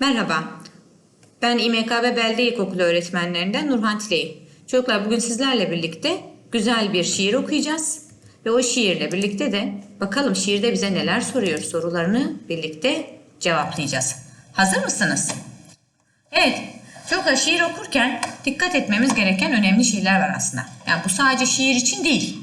Merhaba, ben İMKB Belde İlkokulu öğretmenlerinden Nurhan Tileyim. Çocuklar bugün sizlerle birlikte güzel bir şiir okuyacağız. Ve o şiirle birlikte de bakalım şiirde bize neler soruyor sorularını birlikte cevaplayacağız. Hazır mısınız? Evet, çocuklar şiir okurken dikkat etmemiz gereken önemli şeyler var aslında. Yani bu sadece şiir için değil,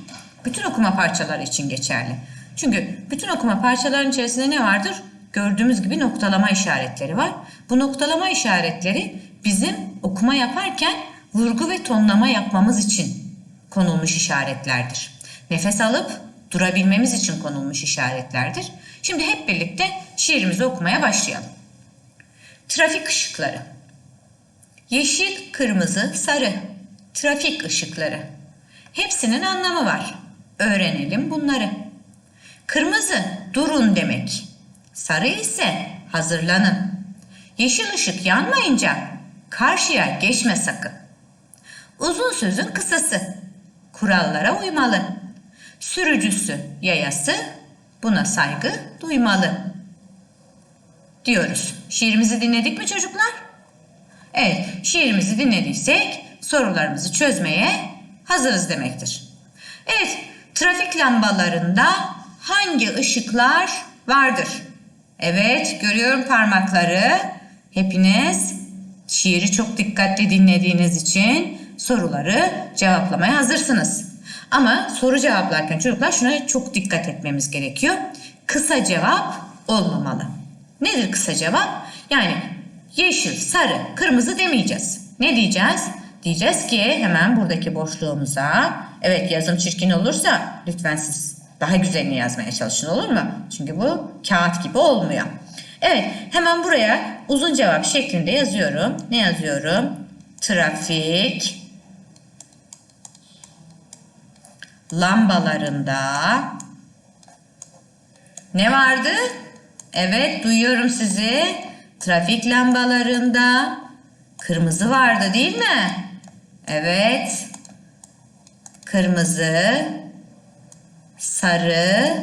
bütün okuma parçaları için geçerli. Çünkü bütün okuma parçalarının içerisinde ne vardır? Gördüğümüz gibi noktalama işaretleri var. Bu noktalama işaretleri bizim okuma yaparken vurgu ve tonlama yapmamız için konulmuş işaretlerdir. Nefes alıp durabilmemiz için konulmuş işaretlerdir. Şimdi hep birlikte şiirimizi okumaya başlayalım. Trafik ışıkları. Yeşil, kırmızı, sarı. Trafik ışıkları. Hepsinin anlamı var. Öğrenelim bunları. Kırmızı durun demek. Sarı ise hazırlanın. Yeşil ışık yanmayınca karşıya geçme sakın. Uzun sözün kısası. Kurallara uymalı. Sürücüsü, yayası buna saygı duymalı. Diyoruz. Şiirimizi dinledik mi çocuklar? Evet, şiirimizi dinlediysek sorularımızı çözmeye hazırız demektir. Evet, trafik lambalarında hangi ışıklar vardır? Evet, görüyorum parmakları. Hepiniz şiiri çok dikkatli dinlediğiniz için soruları cevaplamaya hazırsınız. Ama soru cevaplarken çocuklar şuna çok dikkat etmemiz gerekiyor. Kısa cevap olmamalı. Nedir kısa cevap? Yani yeşil, sarı, kırmızı demeyeceğiz. Ne diyeceğiz? Diyeceğiz ki hemen buradaki boşluğumuza, evet yazım çirkin olursa lütfen siz daha güzelini yazmaya çalışın olur mu? Çünkü bu kağıt gibi olmuyor. Evet hemen buraya uzun cevap şeklinde yazıyorum. Ne yazıyorum? Trafik lambalarında ne vardı? Evet duyuyorum sizi. Trafik lambalarında kırmızı vardı değil mi? Evet. Kırmızı, sarı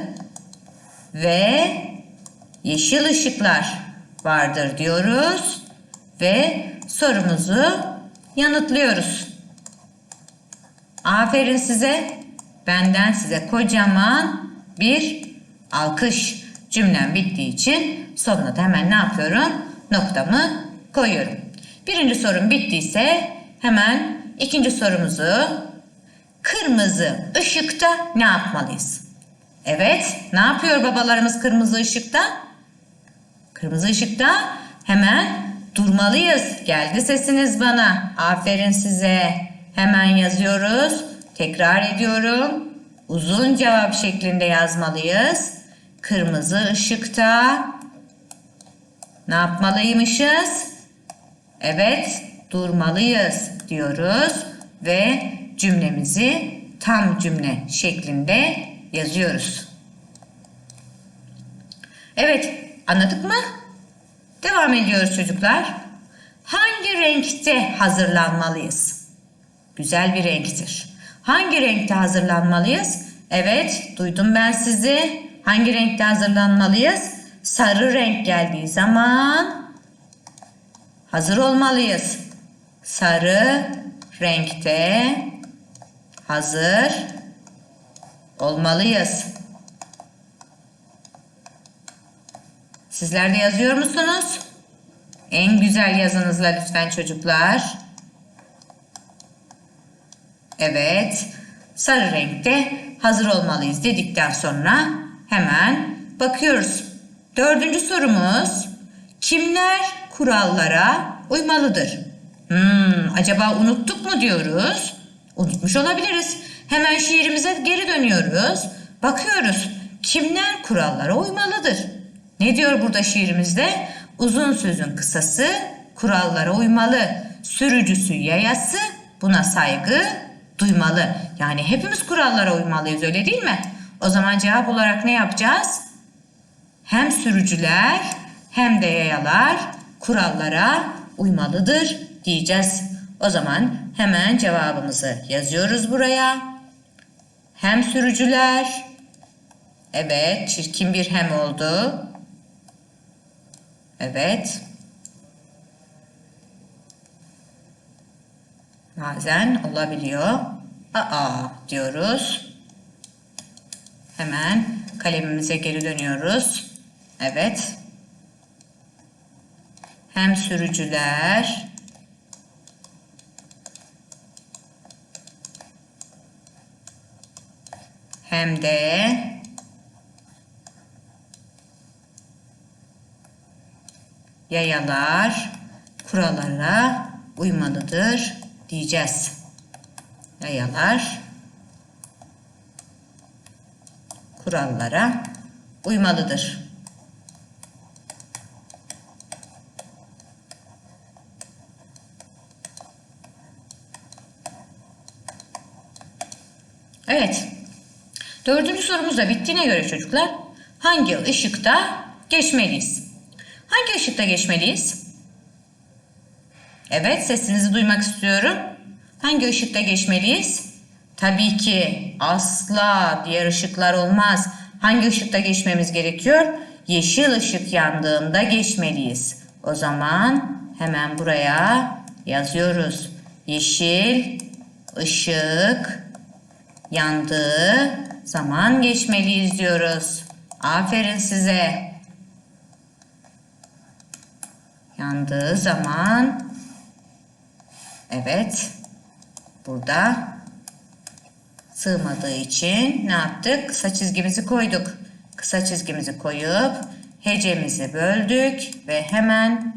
ve yeşil ışıklar vardır diyoruz ve sorumuzu yanıtlıyoruz. Aferin size. Benden size kocaman bir alkış. Cümlem bittiği için sonuna da hemen ne yapıyorum? Noktamı koyuyorum. Birinci sorum bittiyse hemen ikinci sorumuzu kırmızı ışıkta ne yapmalıyız? Evet, ne yapıyor babalarımız kırmızı ışıkta? Kırmızı ışıkta hemen durmalıyız. Geldi sesiniz bana. Aferin size. Hemen yazıyoruz. Tekrar ediyorum. Uzun cevap şeklinde yazmalıyız. Kırmızı ışıkta ne yapmalıymışız? Evet, durmalıyız diyoruz ve cümlemizi tam cümle şeklinde yazıyoruz. Evet, anladık mı? Devam ediyoruz çocuklar. Hangi renkte hazırlanmalıyız? Güzel bir renktir. Hangi renkte hazırlanmalıyız? Evet, duydum ben sizi. Hangi renkte hazırlanmalıyız? Sarı renk geldiği zaman hazır olmalıyız. Sarı renkte hazır olmalıyız. Sizler de yazıyor musunuz? En güzel yazınızla lütfen çocuklar. Evet, sarı renkte hazır olmalıyız dedikten sonra hemen bakıyoruz. Dördüncü sorumuz, kimler kurallara uymalıdır? Hmm, acaba unuttuk mu diyoruz? Unutmuş olabiliriz. Hemen şiirimize geri dönüyoruz. Bakıyoruz, kimler kurallara uymalıdır? Ne diyor burada şiirimizde? Uzun sözün kısası kurallara uymalı. Sürücüsü yayası buna saygı duymalı. Yani hepimiz kurallara uymalıyız öyle değil mi? O zaman cevap olarak ne yapacağız? Hem sürücüler hem de yayalar kurallara uymalıdır diyeceğiz. O zaman hemen cevabımızı yazıyoruz buraya. Hem sürücüler. Evet çirkin bir hem oldu. Evet. Bazen olabiliyor. Aa diyoruz. Hemen kalemimize geri dönüyoruz. Evet. Hem sürücüler hem de yayalar kurallara uymalıdır diyeceğiz. Yayalar kurallara uymalıdır. Evet. Dördüncü sorumuz da bittiğine göre çocuklar hangi ışıkta geçmeliyiz? Hangi ışıkta geçmeliyiz? Evet sesinizi duymak istiyorum. Hangi ışıkta geçmeliyiz? Tabii ki asla diğer ışıklar olmaz. Hangi ışıkta geçmemiz gerekiyor? Yeşil ışık yandığında geçmeliyiz. O zaman hemen buraya yazıyoruz. Yeşil ışık yandığı zaman geçmeliyiz diyoruz. Aferin size. Yandığı zaman evet burada sığmadığı için ne yaptık? Kısa çizgimizi koyduk. Kısa çizgimizi koyup hecemizi böldük ve hemen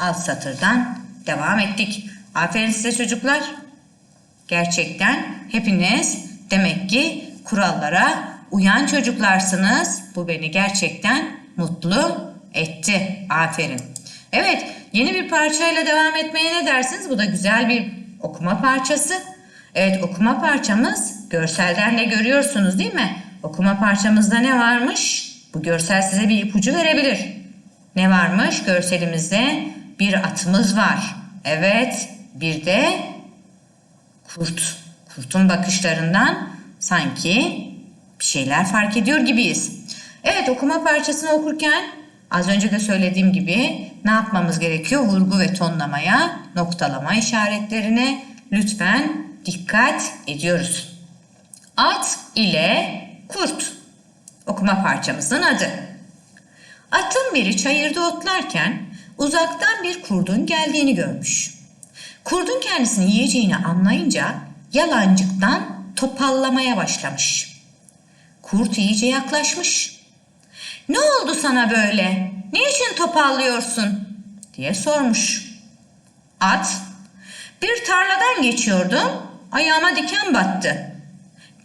alt satırdan devam ettik. Aferin size çocuklar. Gerçekten hepiniz demek ki kurallara uyan çocuklarsınız. Bu beni gerçekten mutlu etti. Aferin. Evet, yeni bir parçayla devam etmeye ne dersiniz? Bu da güzel bir okuma parçası. Evet, okuma parçamız görselden de görüyorsunuz değil mi? Okuma parçamızda ne varmış? Bu görsel size bir ipucu verebilir. Ne varmış? Görselimizde bir atımız var. Evet, bir de kurt. Kurtun bakışlarından sanki bir şeyler fark ediyor gibiyiz. Evet okuma parçasını okurken az önce de söylediğim gibi ne yapmamız gerekiyor? Vurgu ve tonlamaya, noktalama işaretlerine lütfen dikkat ediyoruz. At ile kurt. Okuma parçamızın adı. Atın biri çayırda otlarken uzaktan bir kurdun geldiğini görmüş. Kurdun kendisini yiyeceğini anlayınca yalancıktan topallamaya başlamış. Kurt iyice yaklaşmış. Ne oldu sana böyle? Niçin topallıyorsun? diye sormuş. At, bir tarladan geçiyordum, ayağıma diken battı.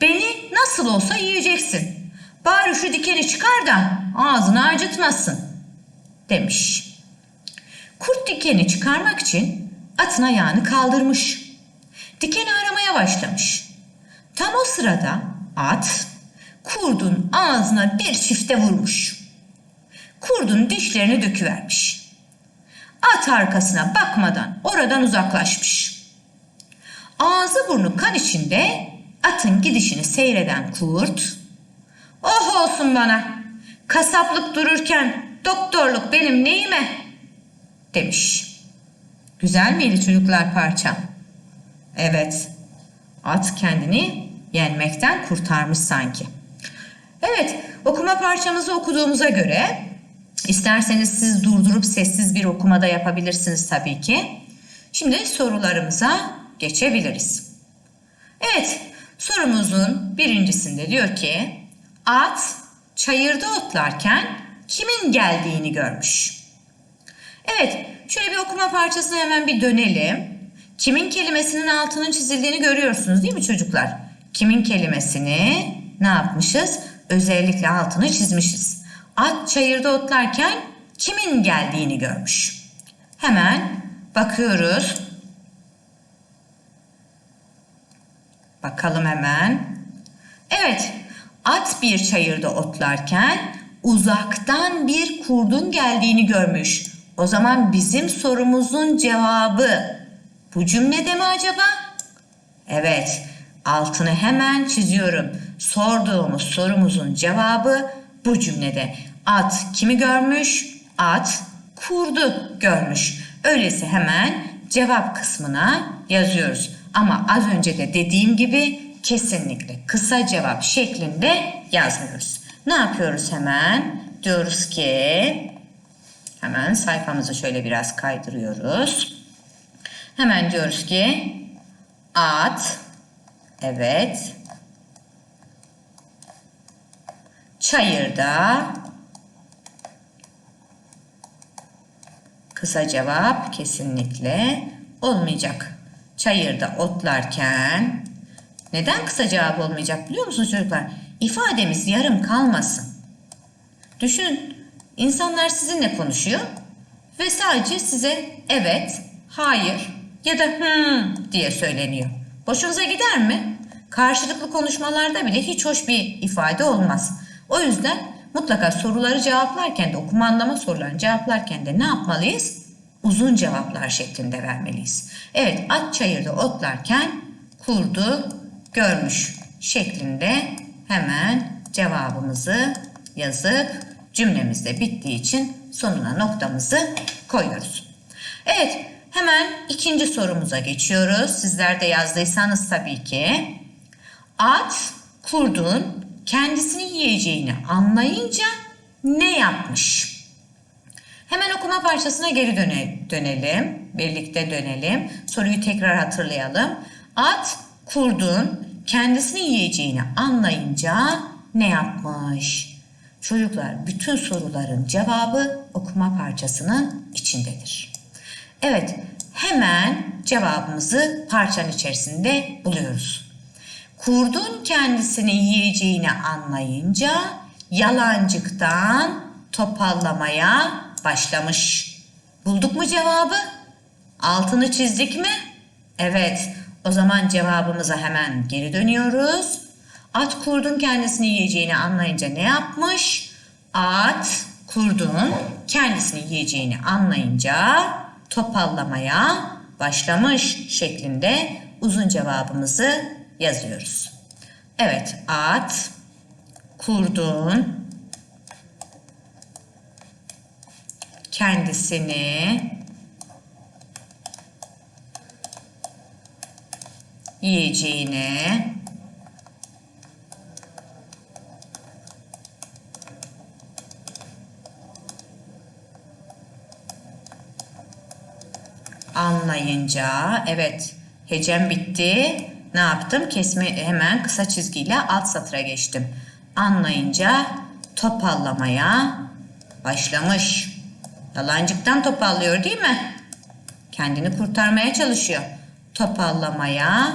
Beni nasıl olsa yiyeceksin. Bari şu dikeni çıkar da ağzını acıtmasın demiş. Kurt dikeni çıkarmak için atın ayağını kaldırmış. Dikeni aramaya başlamış. Tam o sırada at kurdun ağzına bir çifte vurmuş. Kurdun dişlerini döküvermiş. At arkasına bakmadan oradan uzaklaşmış. Ağzı burnu kan içinde atın gidişini seyreden kurt, "Oh olsun bana. Kasaplık dururken doktorluk benim neyime?" demiş. Güzel miydi çocuklar parçam? Evet. At kendini yenmekten kurtarmış sanki. Evet, okuma parçamızı okuduğumuza göre isterseniz siz durdurup sessiz bir okumada yapabilirsiniz tabii ki. Şimdi sorularımıza geçebiliriz. Evet, sorumuzun birincisinde diyor ki at çayırda otlarken kimin geldiğini görmüş. Evet, şöyle bir okuma parçasına hemen bir dönelim. Kimin kelimesinin altının çizildiğini görüyorsunuz değil mi çocuklar? Kimin kelimesini ne yapmışız? Özellikle altını çizmişiz. At çayırda otlarken kimin geldiğini görmüş. Hemen bakıyoruz. Bakalım hemen. Evet, at bir çayırda otlarken uzaktan bir kurdun geldiğini görmüş. O zaman bizim sorumuzun cevabı bu cümlede mi acaba? Evet, altını hemen çiziyorum. Sorduğumuz sorumuzun cevabı bu cümlede. At kimi görmüş? At kurdu görmüş. Öyleyse hemen cevap kısmına yazıyoruz. Ama az önce de dediğim gibi kesinlikle kısa cevap şeklinde yazmıyoruz. Ne yapıyoruz hemen? Diyoruz ki hemen sayfamızı şöyle biraz kaydırıyoruz. Hemen diyoruz ki at evet çayırda kısa cevap kesinlikle olmayacak. Çayırda otlarken neden kısa cevap olmayacak biliyor musunuz çocuklar? İfademiz yarım kalmasın. Düşünün insanlar sizinle konuşuyor ve sadece size evet, hayır ya da hmm diye söyleniyor. Hoşunuza gider mi? Karşılıklı konuşmalarda bile hiç hoş bir ifade olmaz. O yüzden mutlaka soruları cevaplarken de okuma anlama sorularını cevaplarken de ne yapmalıyız? Uzun cevaplar şeklinde vermeliyiz. Evet at çayırda otlarken kurdu görmüş şeklinde hemen cevabımızı yazıp cümlemiz de bittiği için sonuna noktamızı koyuyoruz. Evet hemen ikinci sorumuza geçiyoruz. Sizler de yazdıysanız tabii ki. At kurdun kendisini yiyeceğini anlayınca ne yapmış? Hemen okuma parçasına geri döne, dönelim. Birlikte dönelim. Soruyu tekrar hatırlayalım. At kurdun kendisini yiyeceğini anlayınca ne yapmış? Çocuklar bütün soruların cevabı okuma parçasının içindedir. Evet hemen cevabımızı parçanın içerisinde buluyoruz. Kurdun kendisini yiyeceğini anlayınca yalancıktan topallamaya başlamış. Bulduk mu cevabı? Altını çizdik mi? Evet. O zaman cevabımıza hemen geri dönüyoruz. At kurdun kendisini yiyeceğini anlayınca ne yapmış? At kurdun kendisini yiyeceğini anlayınca topallamaya başlamış şeklinde uzun cevabımızı yazıyoruz. Evet at kurdun kendisini yiyeceğini anlayınca evet hecem bitti. Ne yaptım? Kesme hemen kısa çizgiyle alt satıra geçtim. Anlayınca topallamaya başlamış. Yalancıktan topallıyor değil mi? Kendini kurtarmaya çalışıyor. Topallamaya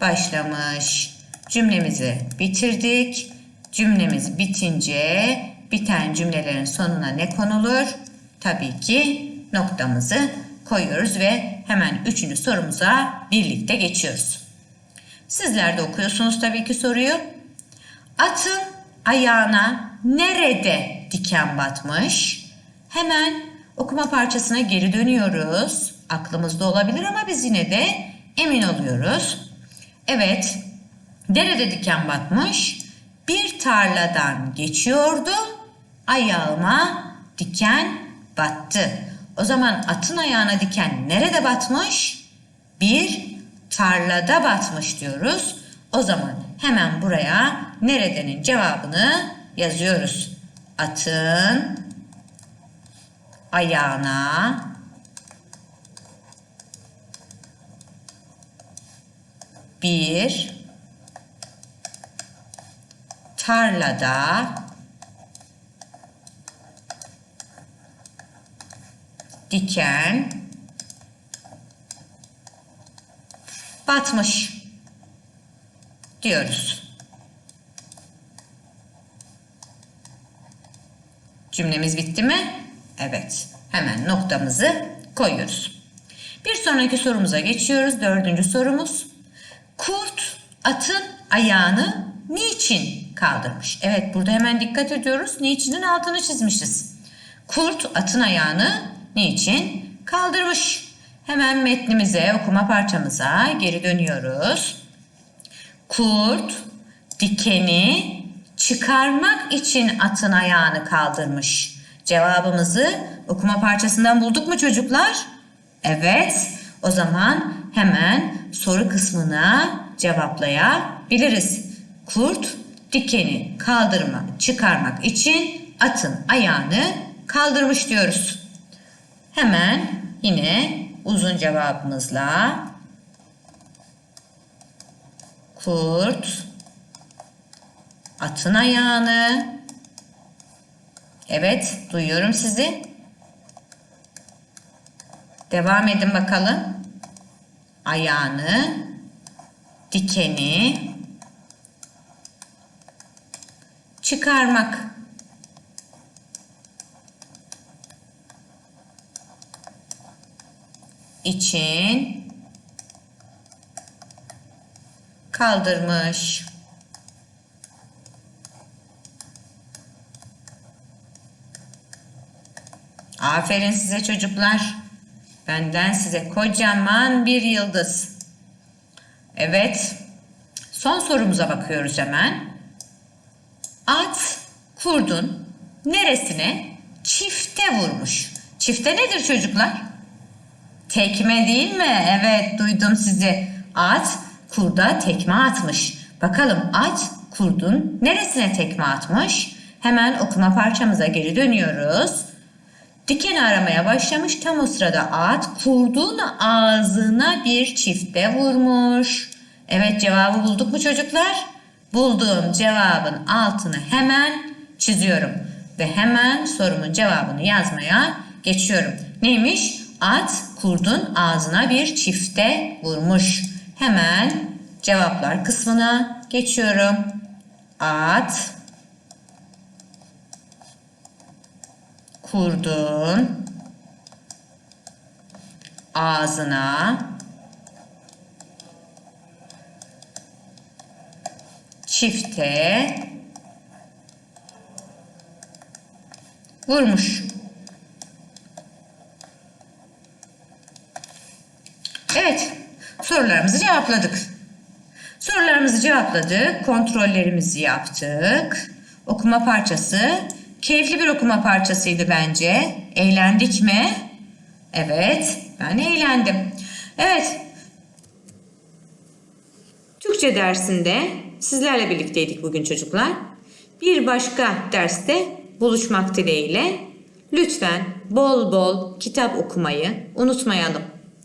başlamış. Cümlemizi bitirdik. Cümlemiz bitince biten cümlelerin sonuna ne konulur? Tabii ki noktamızı koyuyoruz ve hemen üçüncü sorumuza birlikte geçiyoruz. Sizler de okuyorsunuz tabii ki soruyu. Atın ayağına nerede diken batmış? Hemen okuma parçasına geri dönüyoruz. Aklımızda olabilir ama biz yine de emin oluyoruz. Evet, nerede diken batmış? Bir tarladan geçiyordu, ayağıma diken battı. O zaman atın ayağına diken nerede batmış? Bir tarlada batmış diyoruz. O zaman hemen buraya neredenin cevabını yazıyoruz. Atın ayağına bir tarlada diken batmış diyoruz. Cümlemiz bitti mi? Evet. Hemen noktamızı koyuyoruz. Bir sonraki sorumuza geçiyoruz. Dördüncü sorumuz. Kurt atın ayağını niçin kaldırmış? Evet burada hemen dikkat ediyoruz. Niçinin altını çizmişiz. Kurt atın ayağını niçin kaldırmış? Hemen metnimize, okuma parçamıza geri dönüyoruz. Kurt dikeni çıkarmak için atın ayağını kaldırmış. Cevabımızı okuma parçasından bulduk mu çocuklar? Evet. O zaman hemen soru kısmına cevaplayabiliriz. Kurt dikeni kaldırma, çıkarmak için atın ayağını kaldırmış diyoruz. Hemen yine uzun cevabımızla kurt atın ayağını Evet, duyuyorum sizi. Devam edin bakalım. Ayağını, dikeni çıkarmak. İçin kaldırmış. Aferin size çocuklar. Benden size kocaman bir yıldız. Evet. Son sorumuza bakıyoruz hemen. At kurdun neresine çifte vurmuş. Çifte nedir çocuklar? Tekme değil mi? Evet duydum sizi. At kurda tekme atmış. Bakalım at kurdun neresine tekme atmış? Hemen okuma parçamıza geri dönüyoruz. Diken aramaya başlamış. Tam o sırada at kurdun ağzına bir çifte vurmuş. Evet cevabı bulduk mu çocuklar? Bulduğum cevabın altını hemen çiziyorum. Ve hemen sorumun cevabını yazmaya geçiyorum. Neymiş? At kurdun ağzına bir çifte vurmuş. Hemen cevaplar kısmına geçiyorum. At kurdun ağzına çifte vurmuş. Evet, sorularımızı cevapladık. Sorularımızı cevapladık, kontrollerimizi yaptık. Okuma parçası keyifli bir okuma parçasıydı bence. Eğlendik mi? Evet, ben eğlendim. Evet. Türkçe dersinde sizlerle birlikteydik bugün çocuklar. Bir başka derste buluşmak dileğiyle lütfen bol bol kitap okumayı unutmayalım.